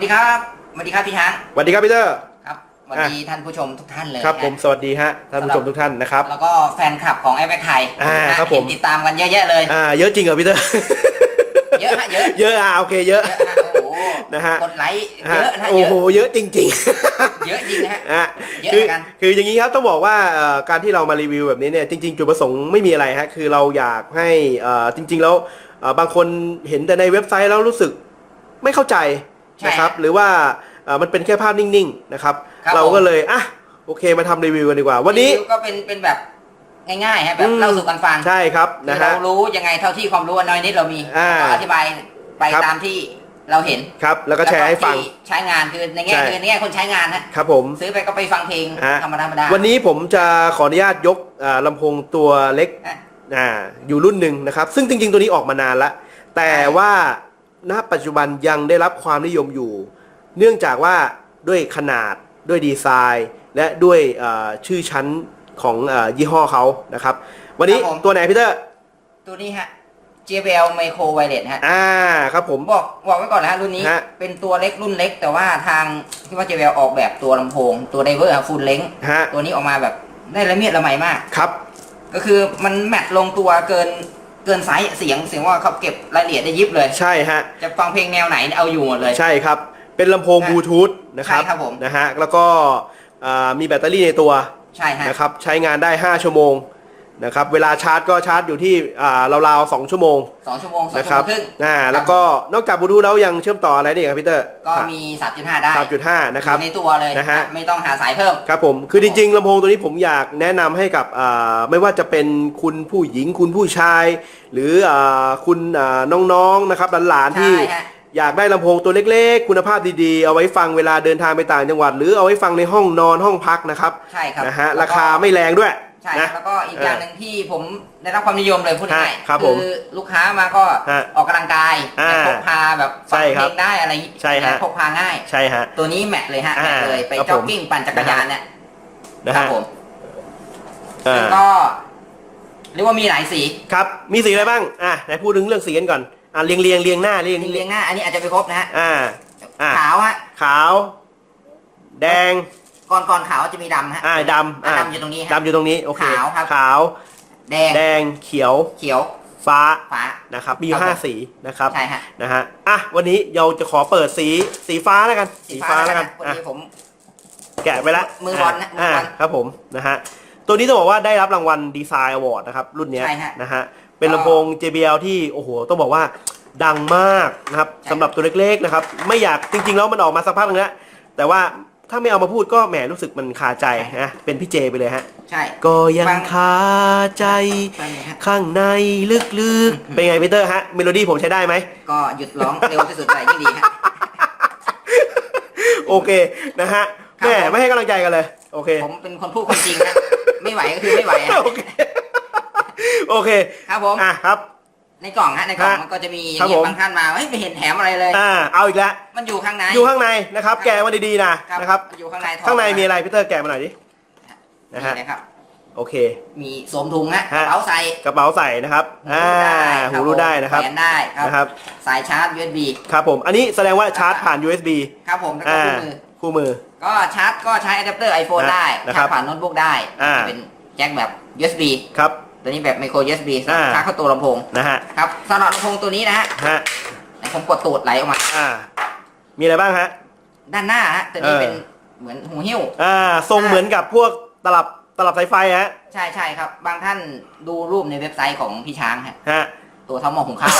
สวัสดีครับ สวัสดีครับพี่ช้าง สวัสดีครับพีเตอร์ ครับ สวัสดีท่านผู้ชมทุกท่านเลยครับนะผมสวัสดีฮะท่านผู้ชมทุกท่านนะครับ แล้วก็แฟนคลับของไอแบ็คไทยอ่านะครับผมเห็นติดตามกันเยอะแยะเลย อ่าเยอะจริงเหรอพีเตอร์ เยอะฮะเยอะ เยอะอะโอเคเยอะเยอะฮะโอ้โหนะฮะกดไลค์ฮะเยอะนะโอ้เยอะโหเยอะจริงเยอะจริงนะฮะๆอะเยอะคือเหมือนกันคืออย่างนี้ครับต้องบอกว่าเอ่อการที่เรามารีวิวแบบนี้เนี่ยจริง ๆ จุดประสงค์ไม่มีอะไรฮะคือเราอยากให้เอ่อจริง ๆ แล้วเอ่อบางคนเห็นแต่ในเว็บไซต์แล้วรู้สึกไม่เข้าใจ นะครับหรือว่าเอ่อมันเป็นแค่ภาพนิ่งๆนะครับ ครับเราผมก็เลยอะโอเคมาทำรีวิวกันดีกว่า วันนี้รีวิก็เป็นเป็นแบบง่ายๆฮะแบบอืม เล่าสู่กันฟังใช่ครับคือนะเราฮะรู้ยังไงเท่าที่ความรู้อันน้อยนิดเรามีอ่าก็อธิบายไปครับ ตามที่เราเห็นครับแล้วก็แชร์ให้ฟัง ที่ใช้งานคือในแง่ใช่ คือในแง่คนใช้งานฮะครับผม ซื้อไปก็ไปฟังเพลงฮะ ธรรมดาธรรมดาวันนี้ผมจะขออนุญาตยกอ่าลำโพงตัวเล็ก อะ อ่าอยู่รุ่นหนึ่งนะครับ ซึ่งจริงๆตัวนี้ออกมานานแล้วแต่ว่า ณปัจจุบันยังได้รับความนิยมอยู่ เนื่องจากว่าด้วยขนาดด้วยดีไซน์ และด้วยอ่าชื่อชั้นของอายี่ห้อเขานะครับ วันนี้ครับผม ตัวไหนพี่เตอร์ตัวนี้ฮะ JBL Micro Wireless ฮะ อ่าครับผม บอกบอกไว้ก่อนนะฮะรุ่นนี้ฮะ เป็นตัวเล็กรุ่นเล็ก แต่ว่าทางที่ว่า JBL ออกแบบตัวลำโพง ตัวไดเวอร์ฟูลเล้งฮะตัวนี้ออกมาแบบได้ละเมียดละไมมาก ครับ ก็คือมันแมทลงตัวเกิน เกินไซส์เสียงเสียงว่าเขาเก็บรายละเอียดได้ยิบเลย ใช่ฮะ จะฟังเพลงแนวไหนเอาอยู่หมดเลย ใช่ครับ เป็นลำโพงฮะบลูทูธนะครับใช่ครับผมนะฮะแล้วก็อ่ามีแบตเตอรี่ในตัวใช่ฮะนะครับใช้งานได้ 5 ชั่วโมง นะครับเวลาชาร์จก็ชาร์จอยู่ที่อ่าราวๆ2ชั่วโมงสองชั่วโมงสองนะชั่ควรัโมงครึ่ง อ่าแล้วก็นอกจากบลูทูธแล้วยังเชื่อมต่ออะไรได้อีกครับพี่เตอร์ก็มี 3.5 ได้3.5นะครับ อยู่ในตัวเลยนะฮะ ไม่ต้องหาสายเพิ่ม ครับผมคือจริงๆลำโพงตัวนี้ผมอยากแนะนำให้กับอ่าไม่ว่าจะเป็นคุณผู้หญิงคุณผู้ชาย หรืออ่าคุณอ่าน้องๆนะครับหลานๆที่ ใช่ฮะ อยากได้ลำโพงตัวเล็กๆ คุณภาพดีๆ เอาไว้ฟังเวลาเดินทางไปต่างจังหวัด หรือเอาไว้ฟังในห้องนอนห้องพักนะครับใช่ครับนะฮะแล้วก็ราคาไม่แรงด้วย ใช่นะ แล้วก็อีกอย่างหนึ่งที่ผมได้รับความนิยมเลยพูดง่ายฮะครับผมคือลูกค้ามาก็ฮะออกกำลังกายอ่าพกพาแบบฟังใช่เพครัลบงได้อะไรอย่างงี้ใช่ฮะ พกพาง่าย ใช่ฮะ ตัวนี้แมทเลยฮะอ่าแมทเลยไปครับผมจ็อกกิ้งปั่นจักรยานเนี่ยนะครัฮะผมอ่าแล้วก็เรียกว่ามีหลายสีครับมีสีอะไรบ้างอะไหนพูดถึงเรื่องสีกันก่อนอะเรียงเรียงเรียงหน้าเรียงเรียงหน้าอันนี้อาจจะไปครบนะฮะอ่าอะขาวฮะขาว แดง ก่อนก่อนขาวจะมีดำฮะอ่าดำอ่าอ่าดำอยู่ตรงนี้ฮะ ดำอยู่ตรงนี้โอเคขาวครับ ขาวแดงแดงเขียวเขียวฟ้าฟ้า นะครับมีอยู่ครับห้าผม สีนะครับใช่ฮะนะฮะอะวันนี้เราจะขอเปิดสีสีฟ้าแล้วกันสีฟ้าแล้วกันวันอะ นี้ผม แกะไปละมือบอลนะมือบอลาครับผมนะฮะตัวนี้ต้องบอกว่าได้รับรางวัลดีไซน์อวอร์ดนะครับ รุ่นเนี้ยใช่ฮะนะฮะเป็นลำโพง JBL ที่โอ้โหต้องบอกว่าดังมากนะครับใช่ สำหรับตัวเล็กๆนะครับ ไม่อยากจริงๆแล้วมันออกมาสักพักนึงแล้วแต่ว่า ถ้าไม่เอามาพูดก็แหมรู้สึกมันคาใจนะเป็นพี่เจไปเลยฮะ ใช่ ก็ยังฟัง คาใจ ฟังหน่อยฮะ ข้างในลึกๆ เป็นไงพีเตอร์ฮะ เมโลดี้ผมใช้ได้ไหม ก็หยุดร้องเร็วที่สุดเลยยิ่งดีฮะ โอเคนะฮะครับแม่ผม ไม่ให้กำลังใจกันเลย โอเค ผมเป็นคนพูดความจริงนะไม่ไหวก็คือไม่ไหวฮะโอเค โอเค ครับผม อะครับ ในกล่องฮะในกล่องฮะมันก็จะมีอครัย่างเงี้บผมยบางท่านมาเฮ้ยไม่เห็นแถมอะไรเลย อ่าเอาอีกแล้วมันอยู่ข้างในอยู่ข้างในนะครับ แกะมาดีๆนะครับนะครับมันอยู่ข้างในท่อข้างในมีอะไรพีเตอร์แกะมาหน่อยดินะฮะนี่นะครับ โอเค มีสวมถุงฮะกฮะ ระเป๋าใส่กระเป๋าใส่นะครับอ่าหูรูดได้นะครับแขวนได้ครับนะครับสายชาร์จ USB ครับผมอันนี้แสดงว่าชาร์จผ่าน USB ครับผมแล้วก็อ่าคู่มือ คู่มือ ก็ชาร์จก็ใช้อะแดปเตอร์ iPhone นะได้ นะคชารับร์จผ่านโน้ตบุ๊กได้อ่า จะเป็นแจ็คแบบ USB ครับ ตัวนี้แบบ micro USB อ่า ชาร์จเข้าตัวลำโพงนะฮะครับสำหรับลำโพงตัวนี้นะฮะฮะไหนผมกดตูดไหลออกมา อ่า มีอะไรบ้างฮะ ด้านหน้าฮะตัวนี้เออ เป็นเหมือนหูหิ้ว อ่าทรงเหมือนกับพวกตลับตลับสายไฟฮะใช่ใช่ครับ บางท่านดูรูปในเว็บไซต์ของพี่ช้างฮะฮะ ตัวเท่าหม้อหุงข้าว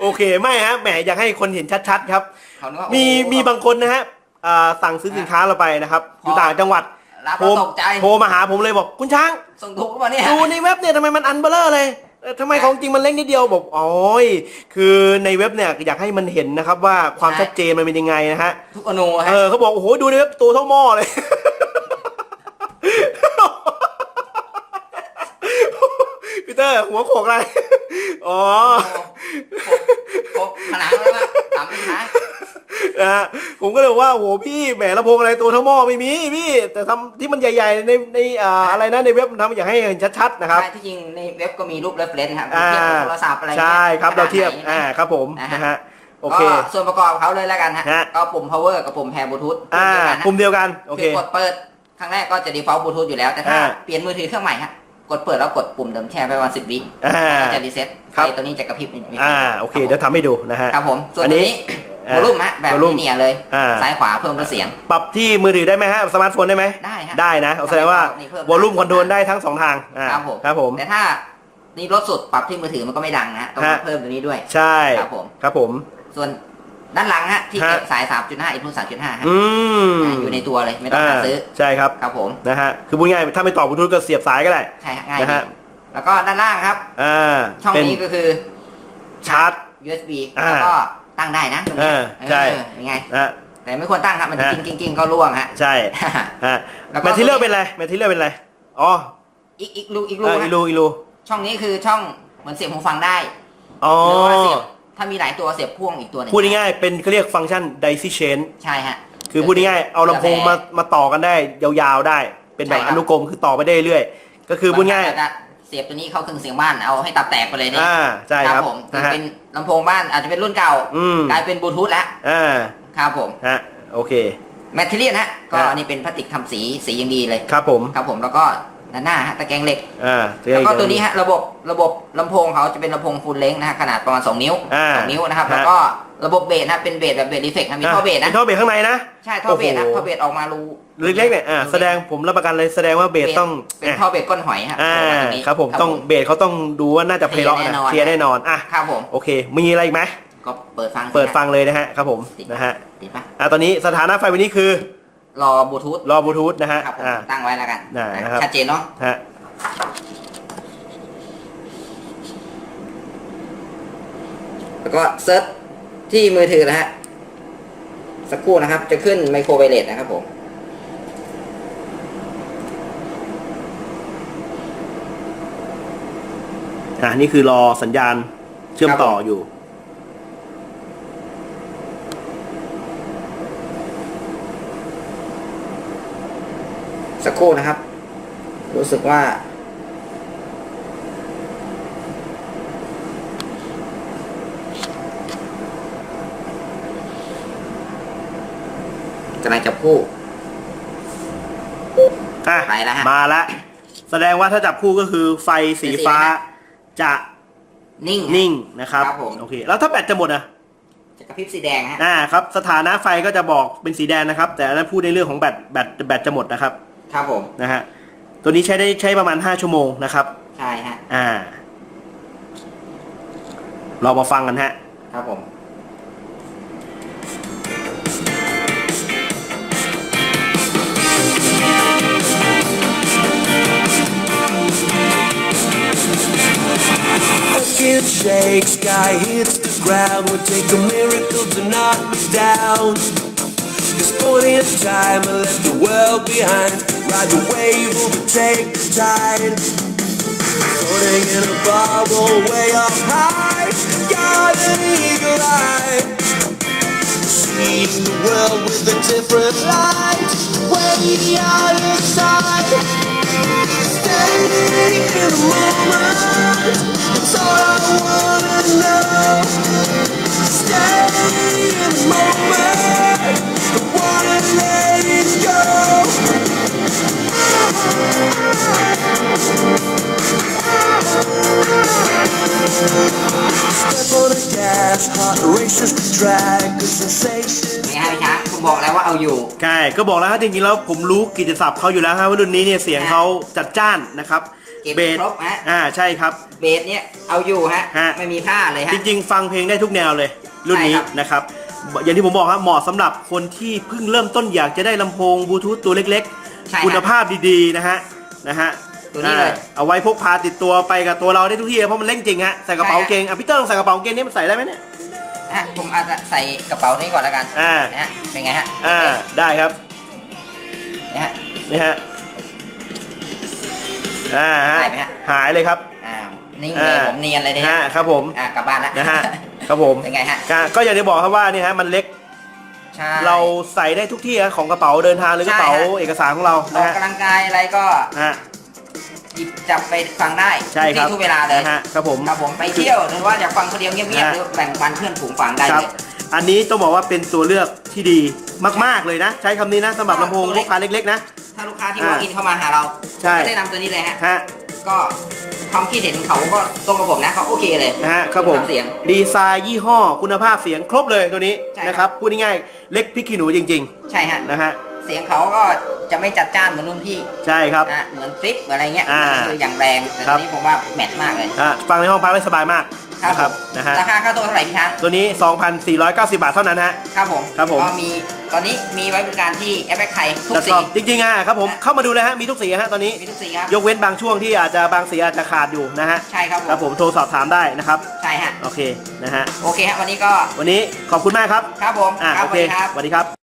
โอเคไม่ฮะแหมอยากให้คนเห็นชัดๆครับ เขานึกว่ามีโอ้โหมีบางคนนะฮะอ่าสั่งซื้อสินค้าเราไปนะครับ อยู่ต่างจังหวัด รับโทรแล้วตกใจ โทรมาหาผมเลยบอกคุณช้าง ส่งถูกหรือเปล่าเนี่ย ดูในเว็บเนี่ยทำไมมันอันเบลเลอร์เลยเออทำไมของจริงมันเล็กนิดเดียวบอกอ๋อยคือในเว็บเนี่ยอยากให้มันเห็นนะครับว่าความชัดเจนมันเป็นยังไงนะฮะ ทุกอนูเอฮะอเขาบอกโอ้โหดูในเว็บตัวเท่าหม้อเลย พีเตอร์หัวโขกอะไร อ๋อโอ้โหขนาดนั้นนะถามพี่ช้าง นะฮะผมก็เลยบอกว่าโอ้โหพี่แหมลำโพงอะไรตัวเท่าหม้อไม่มีพี่ แต่ทำที่มันใหญ่ๆในในอ่าอะไรนะในเว็บมันทำอยากให้เห็นชัดๆนะครับ ใช่ที่จริงในเว็บก็มีรูปเรฟเลนครับอ่า เทียบกับโทรศัพท์อะไรใช่ครับเราเทียบขนดไหนอ่าครับผมนะฮะนะฮะโอเค ก็ส่วนประกอบเขาเลยแล้วกันฮะฮะ ก็ปุ่ม power กับปุ่ม pair bluetooth อ่าปุ่มเดียวกันฮะปุ่มเดียวกันโอเค คือกดเปิดครั้งแรกก็จะ default bluetooth อยู่แล้วแต่ถ้าอ่า เปลี่ยนมือถือเครื่องใหม่ฮะกดเปิดแล้วกดปุ่มเดิมแช่ไปประมาณสิบวิอ่า ก็จะรีเซ็ตครับ ไฟตัวนี้จะกระพริบนิดนึงอ่าโอเคเดี๋ยวทำให้ดูนะฮะ ครับผมส่วนอันตัวนี้ นี้อ่าวอลุ่มฮะแบบ volume นี้เนี่ยเลยอ่า ซ้ายขวาเพิ่มลดเสียง ปรับที่มือถือได้ไหมฮะสมาร์ทโฟนได้ไหมได้ฮะได้นะเอาแสดงว่านี่เพิ่มวอลลุ่มคอนโทรลได้ทั้งสองทางอ่าครับผมครับผม แต่ถ้านี่ลดสุดปรับที่มือถือมันก็ไม่ดังนะฮะต้องฮะ เพิ่มตัวนี้ด้วย ใช่ครับผม ครับผม ส่วนด้านหลังฮะที่เก็บฮะ สาย 3.5 input 3.5ฮะอืมอยู่ในตัวเลยไม่ต้องหาซื้อใช่ครับครับผมนะฮะคือพูดง่ายๆถ้าไม่ต่อบลูทูธก็เสียบสายก็ได้ ใช่ฮะง่ายนะดีฮะ แล้วก็ด้านล่างครับ อ่าช่องเป็นนี้ก็คือ ชาร์จ USB อ่า แล้วก็ ตั้งได้นะตรงนี้เออใช่ เออยังไง นะฮะแต่ไม่ควรตั้งครับ มันจะฮะกิ้งกิ้งกิ้งก็ร่วงฮะ ใช่ฮะแล้วก็ แมทเทียลเป็นอะไรแมทเทียลเป็นอะไรอ๋ออีกอีกรูอีกเอรูออีฮะลูอีลูช่องนี้คือช่องเหมือนเสียบหูฟังได้อ๋อหรือว่าเสียบถ้ามีหลายตัวเสียบพ่วงอีกตัวหนึงพูดง่ายๆเป็นเขาเรียกฟังก์ชัน daisy chain ใช่ฮะ คือพูดง่ายๆเอาลำโพงมามาต่อกันได้ยาวๆได้ เป็นแบบใช่ครัอบ นุกรมคือต่อไปได้เรื่อยๆก็คือพูดง่ายบงท่นอจจะเสียบตัวนี้เข้าเครื่องเสียงบ้านเอาให้ตับแตกไปเลยนี่อ่าใช่ครับผมคือนะฮะเป็นลำโพงบ้านอาจจะเป็นรุ่นเก่า อืมกลายเป็นบลูทูธแล้วอ่าครับผมฮะโอเค แมทเทียลฮะก็ฮะอันนี้เป็นพลาสติกทำสีสีอย่างดีเลยครับผมครับผมแล้วก็ ด้านหน้าฮะตะแกรงเหล็กอ่าแล้วก็ตัวนี้ฮะระบบระบบลำโพงเขาจะเป็นลำโพงฟูลเลงนะฮะขนาดประมาณ2นิ้วอ่า2นิ้วนะครับฮะแล้วก็ระบบเบสนะเป็นเบสแบบเบสรีเฟกมีท่อเบสนะมีท่อเบสข้างในนะ ใช่ท่อเบสนะโอ้โห ท่อเบสออกมารูเล็กๆเนี่ยอ่าแสดงผมรับประกันเลยแสดงว่าเบสต้องเป็นท่อเบสก้นหอยฮะอ่าออกมาตงนี้ ครับผมต้องเบสเขาต้องดูว่าน่าจะเพลย์ล็อกนะเคเคลีลียยร์ร์แน่แน่นนออนนอะครับผมโอเค มีอะไรอีกไหมก็เปิดฟังสิเปิดฮะฟังเลยนะฮะครับผมติดนะฮะติดปะอ่าตอนนี้สถานะไฟวันนี้คือ รอบลูทูธรอบลูทูธนะฮะครับผมอ่า ตั้งไว้แล้วกันได้นะครับ ชัดเจนเนาะฮะแล้วก็เซิร์ชที่มือถือนะฮะสักครู่นะครับ จะขึ้นไมโครไวเลสนะครับผมอ่านี่คือรอสัญญาณเชื่อมต่ออยู่ สักครู่นะครับ รู้สึกว่า กำลังจับคู่อะไปแล้วฮะ มาแล้วแสดงว่าถ้าจับคู่ก็คือไฟสีฟ้าเป็นสีอะไรจะนิ่ง นิ่งนะครับครับผม โอเคแล้วถ้าแบตจะหมดอะจะกระพริบสีแดงฮะ อ่าครับ สถานะไฟก็จะบอกเป็นสีแดงนะครับ แต่อันนั้นพูดในเรื่องของแบตแบตแบตจะหมดนะครับ ครับผมนะฮะตัวนี้ใช้ได้ใช้ประมาณ 5 ชั่วโมงนะครับใช่ฮะอ่า เรามาฟังกันฮะ ครับผม Fucking shake, sky hits the ground. Would take a miracle to knock me down. This point in time, I left the world behind. Ride the wave, overtake the tide. Floating in a bubble way up high. Got an eagle eye. Seeing the world with a different light. Way out of sight. Stay in the moment. It's all I wanna know. Stay in the moment. อกแล้วว่าเอาอยู่ ใช่ก็บอกแล้วครับจริงๆแล้วผมรู้กิจศัพท์เขาอยู่แล้วครับว่ารุ่นนี้เนี่ยเสียงเขาจัดจ้านนะครับเก็บเบสครบฮะ อ่าใช่ครับ เบสเนี่ยเอาอยู่ฮะ ฮะ ไม่มีพลาดเลยฮะ จริงๆ ฟังเพลงได้ทุกแนวเลย รุ่นนี้ใช่ครับ นะครับ อย่างที่ผมบอกครับเหมาะสำหรับคนที่เพิ่งเริ่มต้นอยากจะได้ลำโพงบลูทูธตัวเล็กใช่ๆคุณฮะภาพดีๆนะฮะนะฮะตัวนี้เลยอ่าเอาไว้พกพาติดตัวไปกับตัวเราได้ทุกที่เลยเพราะมันเล่นจริงฮะใส่กระเป๋าใช่ฮะ เกงอะพี่เติ้งใส่กระเป๋าเกงนี่มันใส่ได้ไหมเนี่ย ฮะผมอาจจะใส่กระเป๋านี้ก่อนแล้วกันอ่า นะฮะเป็นไงฮะอ่า ได้ครับ นะฮะ นี่ฮะ อ่าฮะได้ไหมฮะ หายเลยครับอ้าวนิ่งเลยผมเนียนเลยเนี่ยฮะครับผม อะกลับบ้านแล้วนะฮะ ครับผมเป็นไงฮะก็ก็อย่างที่บอกครับว่านี่ฮะ มันเล็ก ใช่ เราใส่ได้ทุกที่ฮะของกระเป๋าเดินทางหรือกระเป๋าใช่ฮะ เอกสารของเรา อนะอกฮะ กำลังกายอะไรก็ ฮะ หยิบจับไปฟังได้ใช่ครับทุกที่ทุกเวลาเลยนะฮะครับผม ครับผมไปเที่ยวหรือว่าอยากฟังคนเดียวเงียบๆฮะ หรือแบ่งปันเพื่อนฝูงฟังได้ครัเลบยอันนี้ต้องบอกว่าเป็นตัวเลือกที่ดีมาก ๆ เลยนะ ใช้คำนี้นะสำหรับลำโพงลูกค้าเล็ก ๆ นะ ถ้าลูกค้าที่อ่า วอล์กอินเข้ามาหาเราใช่ก็แนะนำตัวนี้เลยฮะฮะก็ความคิดเห็นเขาก็ตรงกับผมนะเขาโอเคเลยนะฮะครับผมเสียง ดีไซน์ยี่ห้อคุณภาพเสียงครบเลยตัวนี้ใช่ครับ นะครับพูดง่ายๆเล็กพริกขี้หนูจริง ใช่ฮะ ๆ นะฮะ เสียงเขาก็จะไม่จัดจ้านเหมือนรุ่นพี่ใช่ครับ นะเหมือนฟลิปเหมือนอะไรเงี้ยอ่าคืออย่างแรงแต่ครัตับวนี้ผมว่าแมทมากเลยอะฟังในห้องพักได้สบายมากครับนะคผรับมนะฮะราคาค่าตัวเท่าไหร่พี่ช้างตัวนี้ 2,490 บาทเท่านั้นฮะ ครับผมครับผม ก็มีตอนนี้มีไว้บริการที่แอปแบ็คไทยทุกแล้วสีก็จริงๆอะครับผมเข้ามาดูเลยฮะมีทุกสีฮะตอนนี้ มีทุกสีครับยกเว้นบางช่วงที่อาจจะบางสีอาจจะขาดอยู่นะฮะใช่ครับครับผมโทรสอบถามได้นะครับ ใช่ฮะโอเคนะฮะ โอเคฮะวันนี้ก็วันนี้ขอบคุณมากครับ ครับผมอะครัโอบสเควัสดีครับ สวัสดีครับ